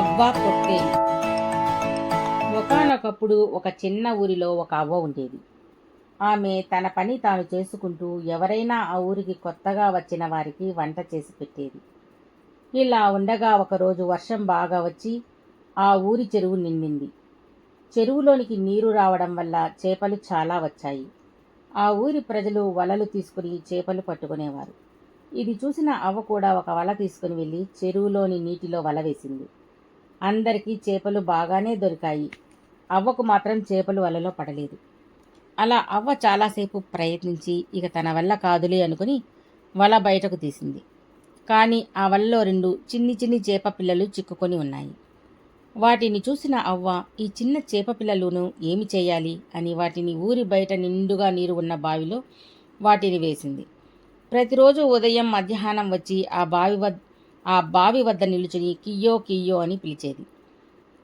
అవ్వ పొట్టేలు ఒకనొకప్పుడు ఒక చిన్న ఊరిలో ఒక అవ్వ ఉండేది. ఆమె తన పని తాను చేసుకుంటూ ఎవరైనా ఆ ఊరికి కొత్తగా వచ్చిన వారికి వంట చేసి పెట్టేది. ఇలా ఉండగా ఒకరోజు వర్షం బాగా వచ్చి ఆ ఊరి చెరువు నిండింది. చెరువులోనికి నీరు రావడం వల్ల చేపలు చాలా వచ్చాయి. ఆ ఊరి ప్రజలు వలలు తీసుకుని చేపలు పట్టుకునేవారు. ఇది చూసిన అవ్వ కూడా ఒక వల తీసుకుని వెళ్ళి చెరువులోని నీటిలో వల వేసింది. అందరికీ చేపలు బాగానే దొరికాయి. అవ్వకు మాత్రం చేపలు వలలో పడలేదు. అలా అవ్వ చాలాసేపు ప్రయత్నించి ఇక తన వల్ల కాదులే అనుకుని వల బయటకు తీసింది. కానీ ఆ వలలో రెండు చిన్ని చిన్ని చేప పిల్లలు చిక్కుకొని ఉన్నాయి. వాటిని చూసిన అవ్వ ఈ చిన్న చేప పిల్లలను ఏమి చేయాలి? అని వాటిని ఊరి బయట నిండుగా నీరు ఉన్న బావిలో వాటిని వేసింది. ప్రతిరోజు ఉదయం మధ్యాహ్నం వచ్చి ఆ బావి వద్ద ఆ బావి వద్ద నిలుచుని కియ్యో కియ్యో అని పిలిచేది.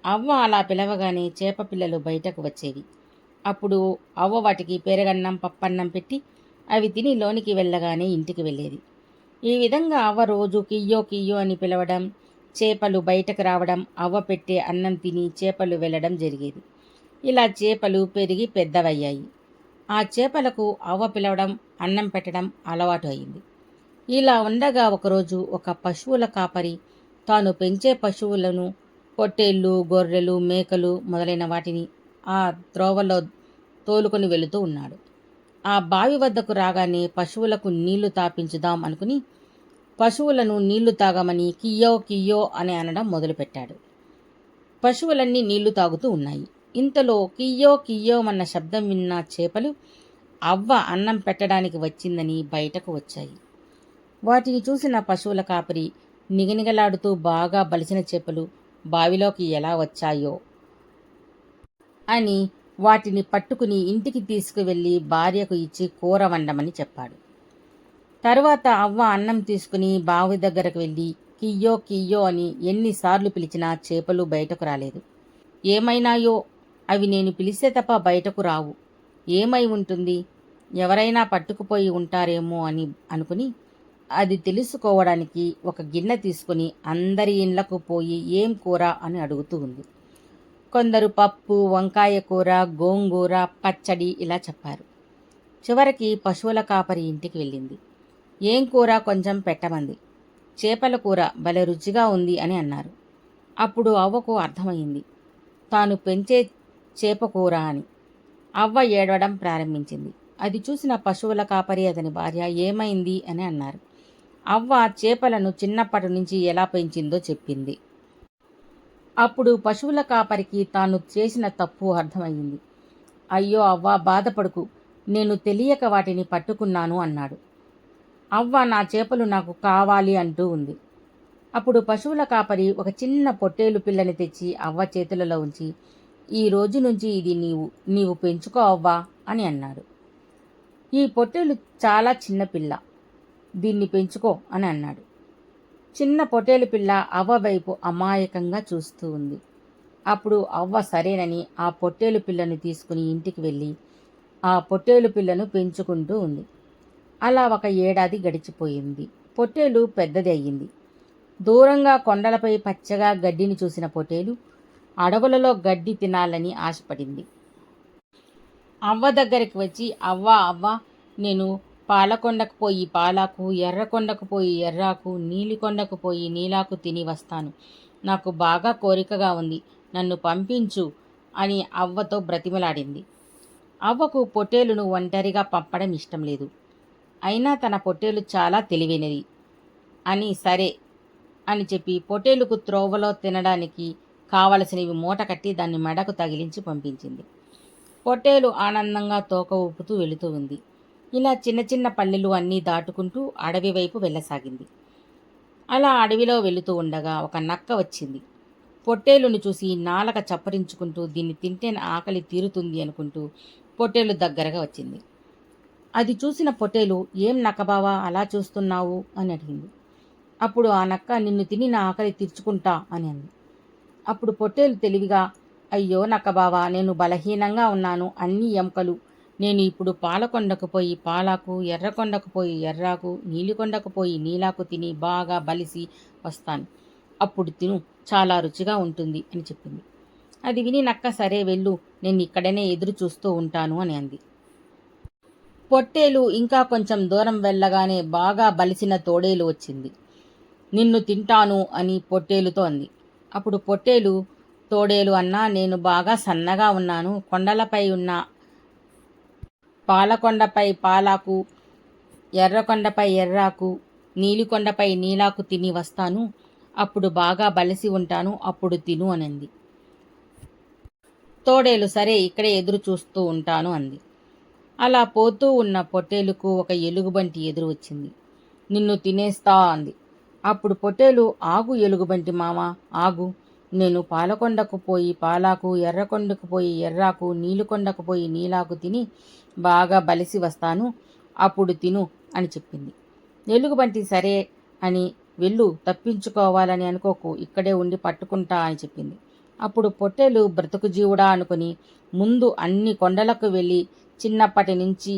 అవ్వ అలా పిలవగానే చేప పిల్లలు బయటకు వచ్చేవి. అప్పుడు అవ్వ వాటికి పెరగన్నం పప్పన్నం పెట్టి అవి తిని లోనికి వెళ్ళగానే ఇంటికి వెళ్ళేది. ఈ విధంగా అవ్వ రోజు కియ్యో కియ్యో అని పిలవడం చేపలు బయటకు రావడం అవ్వ పెట్టే అన్నం తిని చేపలు వెళ్ళడం జరిగేది. ఇలా చేపలు పెరిగి పెద్దవయ్యాయి. ఆ చేపలకు అవ్వ పిలవడం అన్నం పెట్టడం అలవాటు అయింది. ఇలా ఉండగా ఒకరోజు ఒక పశువుల కాపరి తాను పెంచే పశువులను పొట్టేళ్ళు గొర్రెలు మేకలు మొదలైన వాటిని ఆ త్రోవలో తోలుకొని వెళుతూ ఉన్నాడు. ఆ బావి వద్దకు రాగానే పశువులకు నీళ్ళు తాపించుదాం అనుకుని పశువులను నీళ్ళు తాగమని కియ్యో కియ్యో అని అనడం మొదలుపెట్టాడు. పశువులన్నీ నీళ్ళు తాగుతూ ఉన్నాయి. ఇంతలో కియ్యో కియో అన్న శబ్దం విన్న చేపలు అవ్వ అన్నం పెట్టడానికి వచ్చిందని బయటకు వచ్చాయి. వాటిని చూసిన పశువుల కాపరి నిగనిగలాడుతూ బాగా బలిసిన చేపలు బావిలోకి ఎలా వచ్చాయో అని వాటిని పట్టుకుని ఇంటికి తీసుకువెళ్ళి భార్యకు ఇచ్చి కూర వండమని చెప్పాడు. తరువాత అవ్వ అన్నం తీసుకుని బావి దగ్గరకు వెళ్ళి కియ్యో కియ్యో అని ఎన్నిసార్లు పిలిచినా చేపలు బయటకు రాలేదు. ఏమైనాయో? అవి నేను పిలిస్తే తప్ప బయటకు రావు. ఏమై ఉంటుంది? ఎవరైనా పట్టుకుపోయి ఉంటారేమో అని అనుకుని అది తెలుసుకోవడానికి ఒక గిన్నె తీసుకుని అందరి ఇండ్లకు పోయి ఏం కూర అని అడుగుతూ ఉంది. కొందరు పప్పు వంకాయ కూర గోంగూర పచ్చడి ఇలా చెప్పారు. చివరికి పశువుల కాపరి ఇంటికి వెళ్ళింది. ఏం కూర కొంచెం పెట్టమంది. చేపల కూర భలే రుచిగా ఉంది అని అన్నారు. అప్పుడు అవ్వకు అర్థమైంది. తాను పెంచే చేప కూర అని. అవ్వ ఏడవడం ప్రారంభించింది. అది చూసిన పశువుల కాపరి అతని భార్య ఏమైంది అని అన్నారు. అవ్వ చేపలను చిన్నప్పటి నుంచి ఎలా పెంచిందో చెప్పింది. అప్పుడు పశువుల కాపరికి తాను చేసిన తప్పు అర్థమయ్యింది. అయ్యో అవ్వ బాధపడుకు. నేను తెలియక వాటిని పట్టుకున్నాను అన్నాడు. అవ్వ నా చేపలు నాకు కావాలి అంటూ ఉంది. అప్పుడు పశువుల కాపరి ఒక చిన్న పొట్టేలు పిల్లని తెచ్చి అవ్వ చేతులలో ఉంచి ఈ రోజు నుంచి ఇది నీవు నీవు పెంచుకో అవ్వా అని అన్నాడు. ఈ పొట్టేలు చాలా చిన్న పిల్ల. దీన్ని పెంచుకో అని అన్నాడు. చిన్న పొట్టేలు పిల్ల అవ్వ వైపు అమాయకంగా చూస్తూ ఉంది. అప్పుడు అవ్వ సరేనని ఆ పొట్టేలు పిల్లను తీసుకుని ఇంటికి వెళ్ళి ఆ పొట్టేలు పిల్లను పెంచుకుంటూ ఉంది. అలా ఒక ఏడాది గడిచిపోయింది. పొట్టేలు పెద్దది అయ్యింది. దూరంగా కొండలపై పచ్చగా గడ్డిని చూసిన పొట్టేలు అడవులలో గడ్డి తినాలని ఆశపడింది. అవ్వ దగ్గరికి వచ్చి అవ్వ అవ్వ నేను పాలకొండకు పోయి పాలాకు ఎర్రకొండకు పోయి ఎర్రాకు నీలికొండకు పోయి నీలాకు తిని వస్తాను. నాకు బాగా కోరికగా ఉంది. నన్ను పంపించు అని అవ్వతో బ్రతిమలాడింది. అవ్వకు పొట్టేలును ఒంటరిగా పంపడం ఇష్టం లేదు. అయినా తన పొట్టేలు చాలా తెలివైనది. అని సరే అని చెప్పి పొట్టేలుకు త్రోవలో తినడానికి కావలసినవి మూట కట్టి దాన్ని మెడకు తగిలించి పంపించింది. పొట్టేలు ఆనందంగా తోక ఊపుతూ వెళుతూ ఉంది. ఇలా చిన్న చిన్న పల్లెలు అన్నీ దాటుకుంటూ అడవి వైపు వెళ్ళసాగింది. అలా అడవిలో వెళుతూ ఉండగా ఒక నక్క వచ్చింది. పొట్టేలును చూసి నాలక చప్పరించుకుంటూ దీన్ని తింటే నా ఆకలి తీరుతుంది అనుకుంటూ పొట్టేలు దగ్గరగా వచ్చింది. అది చూసిన పొట్టేలు ఏం నక్కబావా అలా చూస్తున్నావు? అని అడిగింది. అప్పుడు ఆ నక్క నిన్ను తిని నా ఆకలి తీర్చుకుంటా అని అంది. అప్పుడు పొట్టేలు తెలివిగా అయ్యో నక్కబావా నేను బలహీనంగా ఉన్నాను అన్ని ఎముకలు నేను ఇప్పుడు పాలకొండకు పోయి పాలాకు ఎర్రకొండకు పోయి ఎర్రాకు నీలికొండకు పోయి నీలాకు తిని బాగా బలిసి వస్తాను. అప్పుడు తిను చాలా రుచిగా ఉంటుంది అని చెప్పింది. అది విని నక్క సరే వెళ్ళు నేను ఇక్కడనే ఎదురు చూస్తూ ఉంటాను అని అంది. పొట్టేలు ఇంకా కొంచెం దూరం వెళ్ళగానే బాగా బలిసిన తోడేలు వచ్చింది. నిన్ను తింటాను అని పొట్టేలుతో అంది. అప్పుడు పొట్టేలు తోడేలు అన్నా నేను బాగా సన్నగా ఉన్నాను కొండలపై ఉన్న పాలకొండపై పాలాకు ఎర్రకొండపై ఎర్రాకు నీలికొండపై నీలాకు తిని వస్తాను. అప్పుడు బాగా బలిసి ఉంటాను అప్పుడు తిను అనంది. తోడేలు సరే ఇక్కడే ఎదురు చూస్తూ ఉంటాను అంది. అలా పోతూ ఉన్న పొట్టేలుకు ఒక ఎలుగుబంటి ఎదురు వచ్చింది. నిన్ను తినేస్తా అంది. అప్పుడు పొట్టేలు ఆగు ఎలుగుబంటి మామ ఆగు. నేను పాలకొండకు పోయి పాలాకు ఎర్రకొండకు పోయి ఎర్రాకు నీలుకొండకు పోయి నీలాకు తిని బాగా బలిసి వస్తాను. అప్పుడు తిను అని చెప్పింది. ఎలుగుబంటి సరే అని వెళ్ళు తప్పించుకోవాలని అనుకోకు ఇక్కడే ఉండి పట్టుకుంటా అని చెప్పింది. అప్పుడు పొట్టేలు బ్రతుకు జీవుడా అనుకుని ముందు అన్ని కొండలకు వెళ్ళి చిన్నప్పటి నుంచి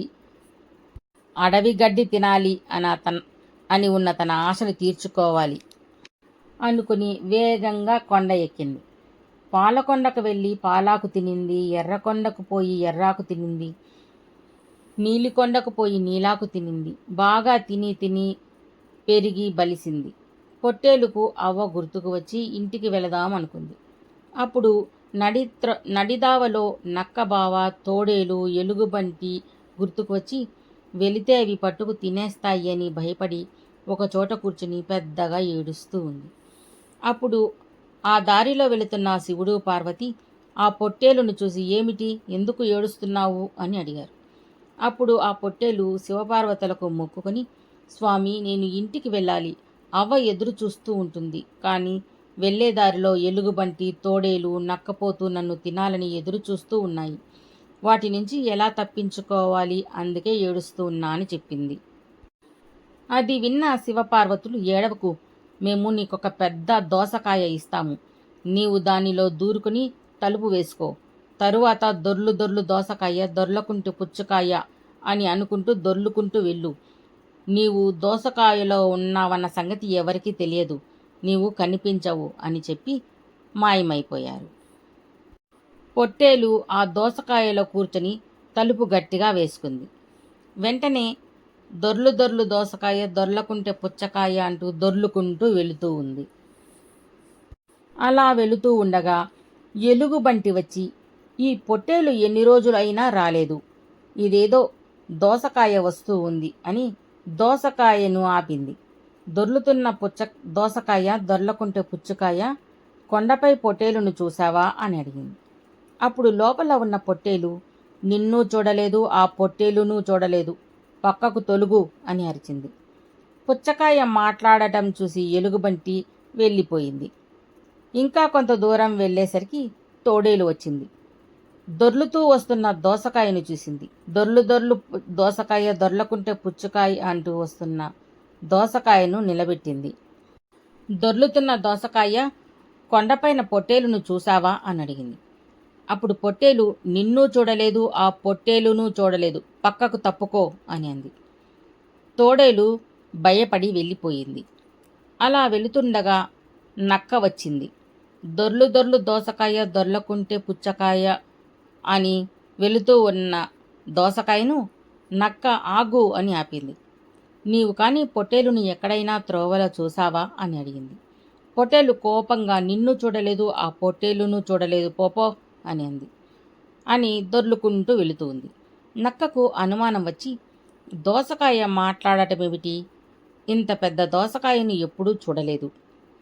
అడవి గడ్డి తినాలి అన తన అని ఉన్న తన ఆశను తీర్చుకోవాలి. అనుకుని వేగంగా కొండ ఎక్కింది. పాలకొండకు వెళ్ళి పాలాకు తినింది ఎర్రకొండకు పోయి ఎర్రాకు తినింది నీలికొండకు పోయి నీలాకు తినింది. బాగా తిని తిని పెరిగి బలిసింది. పొట్టేలుకు అవ్వ గుర్తుకు వచ్చి ఇంటికి వెళదాం అనుకుంది. అప్పుడు నడిత్ర నడిదావలో నక్కబావ తోడేలు ఎలుగుబంటి గుర్తుకు వచ్చి వెళితే అవి పట్టుకు తినేస్తాయి అని భయపడి ఒక చోట కూర్చుని పెద్దగా ఏడుస్తూ ఉంది. అప్పుడు ఆ దారిలో వెళుతున్న శివుడు పార్వతి ఆ పొట్టేలును చూసి ఏమిటి? ఎందుకు ఏడుస్తున్నావు? అని అడిగారు. అప్పుడు ఆ పొట్టేలు శివపార్వతులకు మొక్కుకొని స్వామి నేను ఇంటికి వెళ్ళాలి. అవ్వ ఎదురు చూస్తూ ఉంటుంది. కానీ వెళ్ళేదారిలో ఎలుగుబంటి తోడేలు నక్కపోతూ నన్ను తినాలని ఎదురు చూస్తూ ఉన్నాయి. వాటి నుంచి ఎలా తప్పించుకోవాలి? అందుకే ఏడుస్తూ ఉన్నా అని చెప్పింది. అది విన్న శివపార్వతులు ఏడవకు. మేము నీకొక పెద్ద దోసకాయ ఇస్తాము. నీవు దానిలో దూరుకుని తలుపు వేసుకో. తరువాత దొర్లు దొర్లు దోసకాయ దొర్లకుంటూ పుచ్చకాయ అని అనుకుంటూ దొర్లుకుంటూ వెళ్ళు. నీవు దోసకాయలో ఉన్నావన్న సంగతి ఎవరికీ తెలియదు. నీవు కనిపించవు అని చెప్పి మాయమైపోయారు. పొట్టేలు ఆ దోసకాయలో కూర్చొని తలుపు గట్టిగా వేసుకుంది. వెంటనే దొర్లు దొర్లు దోసకాయ దొర్లకుంటే పుచ్చకాయ అంటూ దొర్లుకుంటూ వెళుతూ ఉంది. అలా వెళుతూ ఉండగా ఎలుగుబంటి వచ్చి ఈ పొట్టేలు ఎన్ని రోజులైనా రాలేదు. ఇదేదో దోసకాయ వస్తూ ఉంది అని దోసకాయను ఆపింది. దొర్లుతున్న పుచ్చ దోసకాయ దొర్లకుంటే పుచ్చకాయ కొండపై పొట్టేలును చూసావా అని అడిగింది. అప్పుడు లోపల ఉన్న పొట్టేలు నిన్ను చూడలేదు ఆ పొట్టేలును చూడలేదు. పక్కకు తొలుగు అని అరిచింది. పుచ్చకాయ మాట్లాడటం చూసి ఎలుగుబంటి వెళ్ళిపోయింది. ఇంకా కొంత దూరం వెళ్ళేసరికి తోడేలు వచ్చింది. దొర్లుతూ వస్తున్న దోసకాయను చూసింది. దొర్లు దొర్లు దోసకాయ దొర్లకుంటే పుచ్చకాయ అంటూ వస్తున్న దోసకాయను నిలబెట్టింది. దొర్లుతున్న దోసకాయ కొండపైన పొట్టేలును చూసావా అని అడిగింది. అప్పుడు పొట్టేలు నిన్ను చూడలేదు ఆ పొట్టేలును చూడలేదు. పక్కకు తప్పుకో అని అంది తోడేలు భయపడి వెళ్ళిపోయింది. అలా వెళుతుండగా నక్క వచ్చింది. దొర్లు దొర్లు దోసకాయ దొర్లకుంటే పుచ్చకాయ అని వెళుతూ ఉన్న దోసకాయను నక్క ఆగు అని ఆపింది. నీవు కానీ పొట్టేలుని ఎక్కడైనా త్రోవలో చూసావా అని అడిగింది. పొట్టేలు కోపంగా నిన్ను చూడలేదు ఆ పొట్టేలును చూడలేదు పోపో అని అంది అని దొర్లుకుంటూ వెళుతుంది నక్కకు అనుమానం వచ్చి దోసకాయ మాట్లాడటమేమిటి? ఇంత పెద్ద దోసకాయను ఎప్పుడూ చూడలేదు.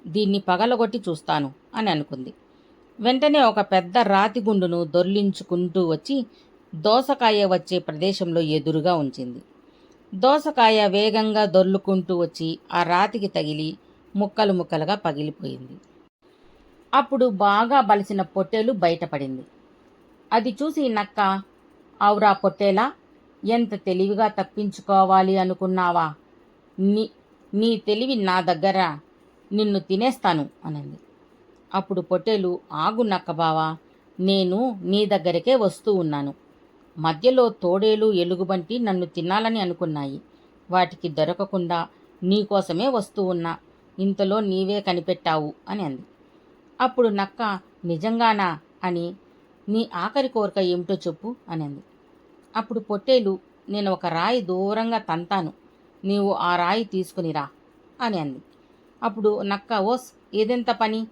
దీన్ని పగలగొట్టి చూస్తాను అని అనుకుంది. వెంటనే ఒక పెద్ద రాతి గుండును దొర్లించుకుంటూ వచ్చి దోసకాయ వచ్చే ప్రదేశంలో ఎదురుగా ఉంచింది. దోసకాయ వేగంగా దొర్లుకుంటూ వచ్చి ఆ రాతికి తగిలి ముక్కలు ముక్కలుగా పగిలిపోయింది. అప్పుడు బాగా బలిసిన పొట్టేలు బయటపడింది. అది చూసి నక్క అవురా పొట్టేలా ఎంత తెలివిగా తప్పించుకోవాలి అనుకున్నావా? నీ నీ తెలివి నా దగ్గర నిన్ను తినేస్తాను అనంది. అప్పుడు పొట్టేలు ఆగు నక్క బావా నేను నీ దగ్గరకే వస్తూ ఉన్నాను. మధ్యలో తోడేలు ఎలుగుబంటి నన్ను తినాలని అనుకున్నాయి. వాటికి దొరకకుండా నీకోసమే వస్తూ ఉన్నా ఇంతలో నీవే కనిపెట్టావు అని అంది. అప్పుడు నక్క నిజంగానా? అని నీ ఆఖరి కోరిక ఏమిటో చెప్పు అని అంది అప్పుడు పొట్టేలు నేను ఒక రాయి దూరంగా తంతాను నీవు ఆ రాయి తీసుకుని రా అని అంది. అప్పుడు నక్క ఓస్ ఏదెంత పని?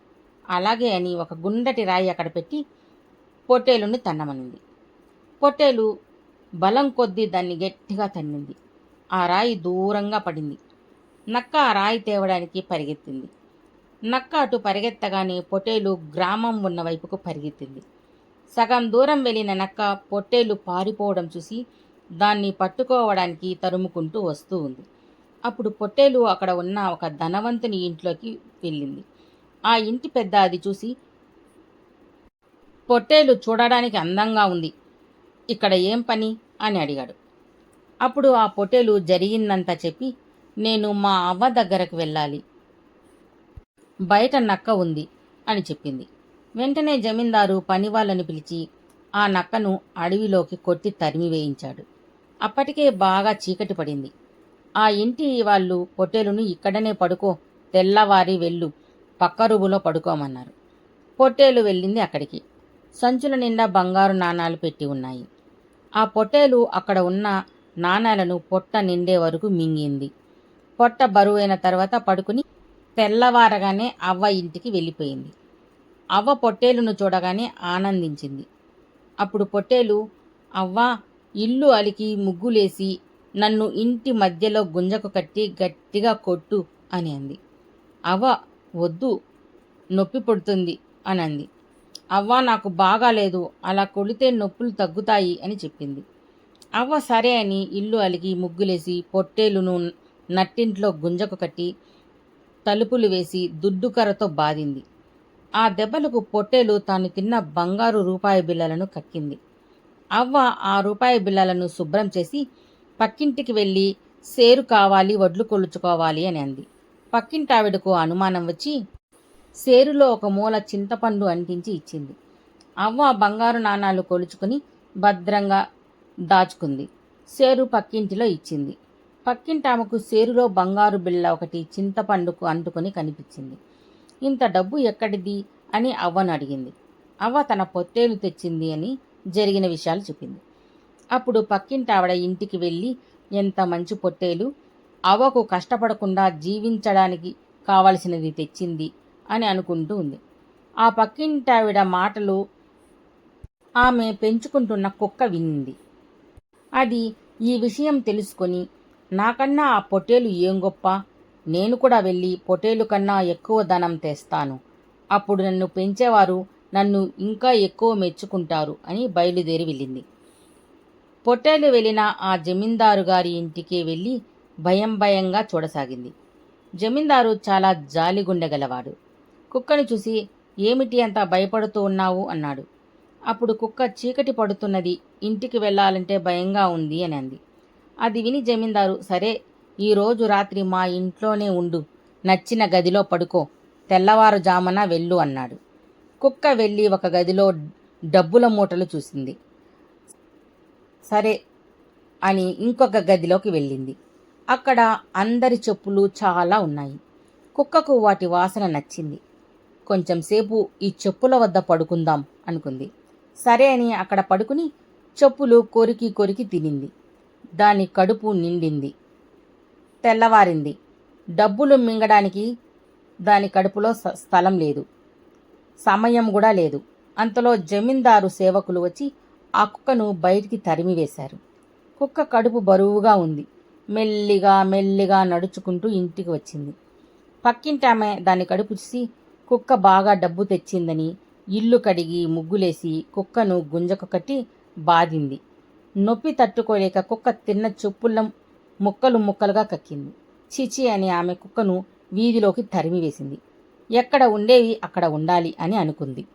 అలాగే అని ఒక గుండటి రాయి అక్కడ పెట్టి పొట్టేలుని తన్నమనింది. పొట్టేలు బలం కొద్దీ దాన్ని గట్టిగా తన్నింది. ఆ రాయి దూరంగా పడింది. నక్క ఆ రాయి తేవడానికి పరిగెత్తింది. నక్క అటు పరిగెత్తగానే పొట్టేలు గ్రామం ఉన్న వైపుకు పరిగెత్తింది. సగం దూరం వెళ్ళిన నక్క పొట్టేలు పారిపోవడం చూసి దాన్ని పట్టుకోవడానికి తరుముకుంటూ వస్తూ ఉంది. అప్పుడు పొట్టేలు అక్కడ ఉన్న ఒక ధనవంతుని ఇంట్లోకి వెళ్ళింది. ఆ ఇంటి పెద్ద అది చూసి పొట్టేలు చూడడానికి అందంగా ఉంది. ఇక్కడ ఏం పని? అని అడిగాడు. అప్పుడు ఆ పొట్టేలు జరిగిందంతా చెప్పి నేను మా అవ్వ దగ్గరకు వెళ్ళాలి. బయట నక్క ఉంది అని చెప్పింది. వెంటనే జమీందారు పనివాళ్ళని పిలిచి ఆ నక్కను అడవిలోకి కొట్టి తరిమి వేయించాడు. అప్పటికే బాగా చీకటి పడింది. ఆ ఇంటి వాళ్ళు పొట్టేలును ఇక్కడనే పడుకో తెల్లవారి వెళ్ళు పక్క రూములో పడుకోమన్నారు. పొట్టేలు వెళ్ళింది అక్కడికి. సంచుల నిండా బంగారు నాణాలు పెట్టి ఉన్నాయి. ఆ పొట్టేలు అక్కడ ఉన్న నాణాలను పొట్ట నిండే వరకు మింగింది. పొట్ట బరువైన తర్వాత పడుకుని తెల్లవారగానే అవ్వ ఇంటికి వెళ్ళిపోయింది. అవ్వ పొట్టేలును చూడగానే ఆనందించింది. అప్పుడు పొట్టేలు అవ్వ ఇల్లు అలికి ముగ్గులేసి నన్ను ఇంటి మధ్యలో గుంజకు కట్టి గట్టిగా కొట్టు అని అంది. అవ్వ వద్దు నొప్పి పుడుతుంది అని అంది. అవ్వ నాకు బాగాలేదు అలా కొడితే నొప్పులు తగ్గుతాయి అని చెప్పింది. అవ్వ సరే అని ఇల్లు అలిగి ముగ్గులేసి పొట్టేలును నట్టింట్లో గుంజకు కట్టి తలుపులు వేసి దుడ్డుకర్రతో బాధింది. ఆ దెబ్బలకు పొట్టేలు తాను తిన్న బంగారు రూపాయి బిళ్ళలను కక్కింది. అవ్వ ఆ రూపాయి బిళ్ళలను శుభ్రం చేసి పక్కింటికి వెళ్ళి సేరు కావాలి వడ్లు కొలుచుకోవాలి అని అంది. పక్కింటావిడకు అనుమానం వచ్చి సేరులో ఒక మూల చింతపండు అంటించి ఇచ్చింది. అవ్వ బంగారు నాణాలు కొలుచుకుని భద్రంగా దాచుకుంది. సేరు పక్కింటిలో ఇచ్చింది. పక్కింటామెకు సేరులో బంగారు బిళ్ళ ఒకటి చింతపండుకు అంటుకొని కనిపించింది. ఇంత డబ్బు ఎక్కడిది? అని అవ్వను అడిగింది. అవ్వ తన పొట్టేలు తెచ్చింది అని జరిగిన విషయాలు చెప్పింది. అప్పుడు పక్కింటి ఆవిడ ఇంటికి వెళ్ళి ఎంత మంచి పొట్టేలు అవ్వకు కష్టపడకుండా జీవించడానికి కావలసినది తెచ్చింది అని అనుకుంటూ ఉంది. ఆ పక్కింటావిడ మాటలు ఆమె పెంచుకుంటున్న కుక్క వినింది. అది ఈ విషయం తెలుసుకొని నాకన్నా ఆ పొట్టేలు ఏం గొప్ప? నేను కూడా వెళ్ళి పొట్టేలు కన్నా ఎక్కువ ధనం తెస్తాను. అప్పుడు నన్ను పెంచేవారు నన్ను ఇంకా ఎక్కువ మెచ్చుకుంటారు అని బయలుదేరి వెళ్ళింది. పొట్టేలు వెళ్ళిన ఆ జమీందారు గారి ఇంటికి వెళ్ళి భయం భయంగా చూడసాగింది. జమీందారు చాలా జాలిగుండె గలవాడు కుక్కను చూసి ఏమిటి అంత భయపడుతూ ఉన్నావు? అన్నాడు. అప్పుడు కుక్క చీకటి పడుతున్నది ఇంటికి వెళ్ళాలంటే భయంగా ఉంది అని అంది. అది విని జమీందారు సరే ఈరోజు రాత్రి మా ఇంట్లోనే ఉండు. నచ్చిన గదిలో పడుకో. తెల్లవారుజామున వెళ్ళు అన్నాడు. కుక్క వెళ్ళి ఒక గదిలో డబ్బుల మూటలు చూసింది. సరే అని ఇంకొక గదిలోకి వెళ్ళింది. అక్కడ అందరి చెప్పులు చాలా ఉన్నాయి. కుక్కకు వాటి వాసన నచ్చింది. కొంచెం సేపు ఈ చెప్పుల వద్ద పడుకుందాం అనుకుంది. సరే అని అక్కడ పడుకుని చెప్పులు కొరికి కొరికి తినింది. దాని కడుపు నిండింది. తెల్లవారింది. డబ్బులు మింగడానికి దాని కడుపులో స్థలం లేదు. సమయం కూడా లేదు. అంతలో జమీందారు సేవకులు వచ్చి ఆ కుక్కను బయటికి తరిమివేశారు. కుక్క కడుపు బరువుగా ఉంది. మెల్లిగా మెల్లిగా నడుచుకుంటూ ఇంటికి వచ్చింది. పక్కింటి ఆమె దాని కడుపు చూసి కుక్క బాగా డబ్బు తెచ్చిందని ఇల్లు కడిగి ముగ్గులేసి కుక్కను గుంజకు కట్టి బాధింది. నొప్పి తట్టుకోలేక కుక్క తిన్న చెప్పుల ముక్కలు ముక్కలుగా కక్కింది. చిచి అని ఆమె కుక్కను వీధిలోకి తరిమివేసింది. ఎక్కడ ఉండేవి అక్కడ ఉండాలి అని అనుకుంది.